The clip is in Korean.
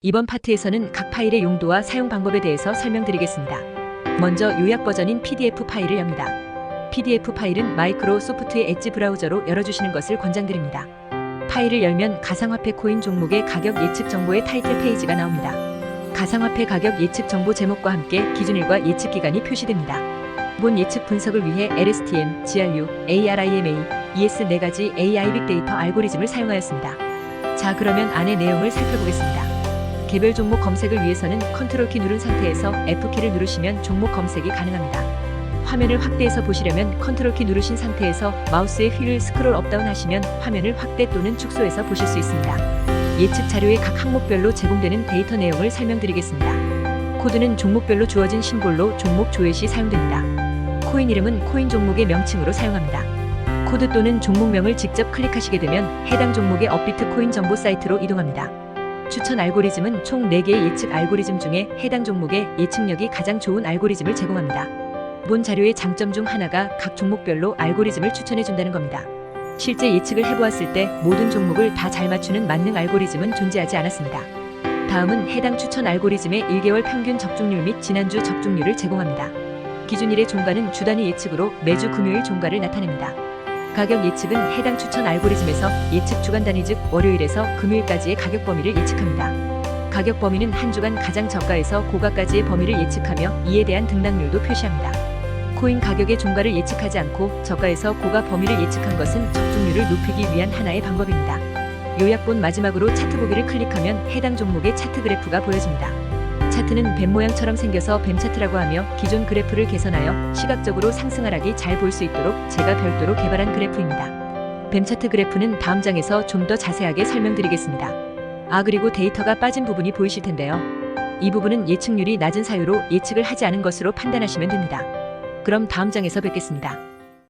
이번 파트에서는 각 파일의 용도와 사용 방법에 대해서 설명드리겠습니다. 먼저 요약 버전인 PDF 파일을 엽니다. PDF 파일은 마이크로소프트의 엣지 브라우저로 열어주시는 것을 권장드립니다. 파일을 열면 가상화폐 코인 종목의 가격 예측 정보의 타이틀 페이지가 나옵니다. 가상화폐 가격 예측 정보 제목과 함께 기준일과 예측 기간이 표시됩니다. 본 예측 분석을 위해 LSTM, GRU, ARIMA, ES 네 가지 AI 빅데이터 알고리즘을 사용하였습니다. 자, 그러면 안의 내용을 살펴보겠습니다. 개별 종목 검색을 위해서는 컨트롤 키 누른 상태에서 F키를 누르시면 종목 검색이 가능합니다. 화면을 확대해서 보시려면 컨트롤 키 누르신 상태에서 마우스의 휠을 스크롤 업다운 하시면 화면을 확대 또는 축소해서 보실 수 있습니다. 예측 자료의 각 항목별로 제공되는 데이터 내용을 설명드리겠습니다. 코드는 종목별로 주어진 심볼로 종목 조회 시 사용됩니다. 코인 이름은 코인 종목의 명칭으로 사용합니다. 코드 또는 종목명을 직접 클릭하시게 되면 해당 종목의 업비트 코인 정보 사이트로 이동합니다. 추천 알고리즘은 총 4개의 예측 알고리즘 중에 해당 종목의 예측력이 가장 좋은 알고리즘을 제공합니다. 본 자료의 장점 중 하나가 각 종목별로 알고리즘을 추천해 준다는 겁니다. 실제 예측을 해보았을 때 모든 종목을 다 잘 맞추는 만능 알고리즘은 존재하지 않았습니다. 다음은 해당 추천 알고리즘의 1개월 평균 적중률 및 지난주 적중률을 제공합니다. 기준일의 종가는 주 단위 예측으로 매주 금요일 종가를 나타냅니다. 가격 예측은 해당 추천 알고리즘에서 예측 주간 단위 즉 월요일에서 금요일까지의 가격 범위를 예측합니다. 가격 범위는 한 주간 가장 저가에서 고가까지의 범위를 예측하며 이에 대한 등락률도 표시합니다. 코인 가격의 종가를 예측하지 않고 저가에서 고가 범위를 예측한 것은 적중률을 높이기 위한 하나의 방법입니다. 요약본 마지막으로 차트 보기를 클릭하면 해당 종목의 차트 그래프가 보여집니다. 차트는 뱀 모양처럼 생겨서 뱀 차트라고 하며 기존 그래프를 개선하여 시각적으로 상승하락이 잘 볼 수 있도록 제가 별도로 개발한 그래프입니다. 뱀 차트 그래프는 다음 장에서 좀 더 자세하게 설명드리겠습니다. 아 그리고 데이터가 빠진 부분이 보이실 텐데요. 이 부분은 예측률이 낮은 사유로 예측을 하지 않은 것으로 판단하시면 됩니다. 그럼 다음 장에서 뵙겠습니다.